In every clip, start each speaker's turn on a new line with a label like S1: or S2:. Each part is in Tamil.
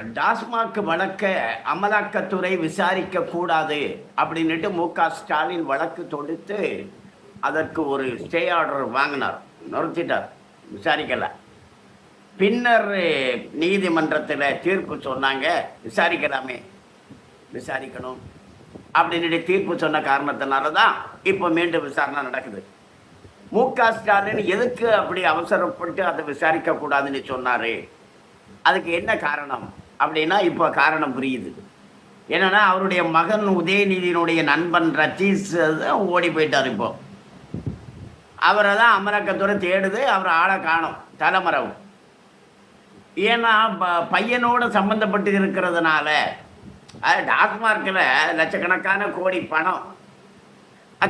S1: டாஸ்மாக் வழக்கை அமலாக்கத்துறை விசாரிக்க கூடாது அப்படின்னுட்டு மு க ஸ்டாலின் வழக்கு தொடுத்து அதற்கு ஒரு ஸ்டே ஆர்டர் வாங்கினார். நிறுத்திட்டார். விசாரிக்கலை. பின்னர் நீதிமன்றத்தில் தீர்ப்பு சொன்னாங்க. விசாரிக்கலாமே. விசாரிக்கணும். அப்படின்னுட்டு தீர்ப்பு சொன்ன காரணத்தினால தான் இப்போ மீண்டும் விசாரணை நடக்குது. மு க ஸ்டாலின் எதுக்கு அப்படி அவசரப்பட்டு அதை விசாரிக்கக்கூடாதுன்னு சொன்னார்? அதுக்கு என்ன காரணம்? அப்படின்னா இப்போ காரணம் புரியுது. என்னென்னா அவருடைய மகன் உதயநிதியினுடைய நண்பன் ரத்தீஸ் ஓடி போயிட்டார் இப்போ. அவரை தான் அமரக்கத்துறை தேடுது அவர் ஆளை காணும் தலைமறைவு. ஏன்னா ப- சம்மந்தப்பட்டு இருக்கிறதுனால அது டாஸ்மார்க்கில் லட்சக்கணக்கான கோடி பணம்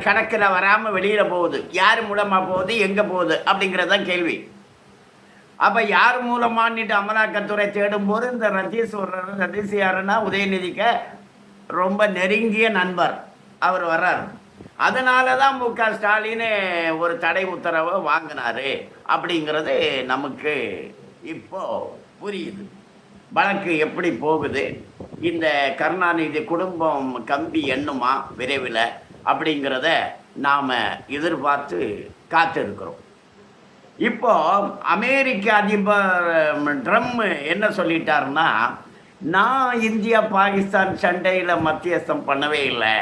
S1: கணக்கில் வராமல் வெளியில் போகுது. யார் மூலமாக போகுது எங்கே போகுது அப்படிங்கிறது தான் கேள்வி. அப்போ யார் மூலமானிட்டு அமலாக்கத்துறை தேடும்போது இந்த ரதீஸ்வரர் வர்றாரு ரத்தீஷ் யாருன்னா உதயநிதிக்கு ரொம்ப நெருங்கிய நண்பர். அவர் வர்றார். அதனால தான் மு க ஸ்டாலின் ஒரு தடை உத்தரவை வாங்கினாரு அப்படிங்கிறது நமக்கு இப்போ புரியுது. வழக்கு எப்படி போகுது? இந்த கருணாநிதி குடும்பம் கம்பி எண்ணுமா விரைவில் அப்படிங்கிறத நாம் எதிர்பார்த்து காத்திருக்கிறோம். இப்போ அமெரிக்க அதிபர் ட்ரம்ப் என்ன சொல்லிட்டாருன்னா நான் இந்தியா பாகிஸ்தான் சண்டையில் மத்தியஸ்தம் பண்ணவே இல்லை.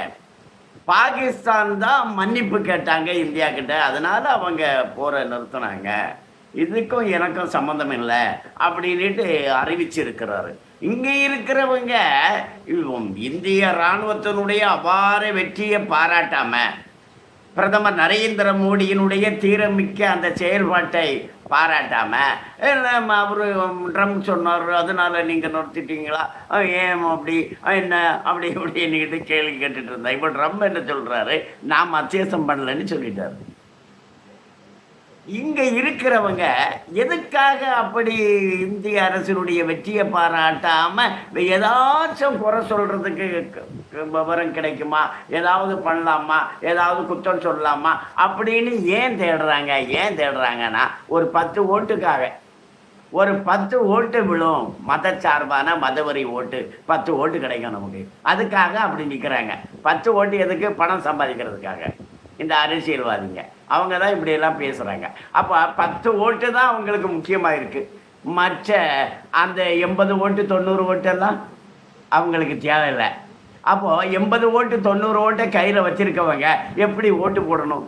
S1: பாகிஸ்தான் தான் மன்னிப்பு கேட்டாங்க இந்தியா கிட்ட. அதனால் அவங்க போரை நிறுத்தினாங்க. இதுக்கும் எனக்கும் சம்மந்தம் இல்லை அப்படின்ட்டு அறிவிச்சிருக்கிறாரு. இங்கே இருக்கிறவங்க இந்திய இராணுவத்தினுடைய அபார வெற்றியை பாராட்டாமல் பிரதமர் நரேந்திர மோடியினுடைய தீரமிக்க அந்த செயல்பாட்டை பாராட்டாம அவர் ட்ரம்ப் சொன்னார் அதனால நீங்கள் நிறுத்திட்டீங்களா? ஏன் அப்படி என்ன அப்படி இப்படின்னு கேள்வி கேட்டுட்டு இருந்தா. இப்போ ட்ரம்ப் என்ன சொல்றாரு? நான் அத்தியாசம் பண்ணலன்னு சொல்லிட்டாரு. இங்கே இருக்கிறவங்க எதுக்காக அப்படி இந்திய அரசினுடைய வெற்றியை பாராட்டாமல் ஏதாச்சும் குறை சொல்கிறதுக்கு விவரம் கிடைக்குமா? ஏதாவது பண்ணலாமா? ஏதாவது குற்றம் சொல்லலாமா? அப்படின்னு ஏன் தேடுறாங்க? ஏன் தேடுறாங்கன்னா ஒரு பத்து ஓட்டுக்காக. ஒரு பத்து ஓட்டு விழும் மதச்சார்பான மதவரி ஓட்டு. பத்து ஓட்டு கிடைக்கும் நமக்கு. அதுக்காக அப்படி நிற்கிறாங்க பத்து ஓட்டு எதுக்கு? பணம் சம்பாதிக்கிறதுக்காக. இந்த அரசியல்வாதிங்க. அவங்க தான் இப்படியெல்லாம் பேசுகிறாங்க அப்போ பத்து ஓட்டு தான் அவங்களுக்கு முக்கியமாக இருக்குது மற்ற அந்த எண்பது ஓட்டு தொண்ணூறு ஓட்டெல்லாம் அவங்களுக்கு தேவையில்லை. அப்போது எண்பது ஓட்டு தொண்ணூறு ஓட்டை கையில் வச்சுருக்கவங்க எப்படி ஓட்டு போடணும்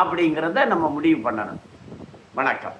S1: அப்படிங்கிறத நம்ம முடிவு பண்ணணும். வணக்கம்.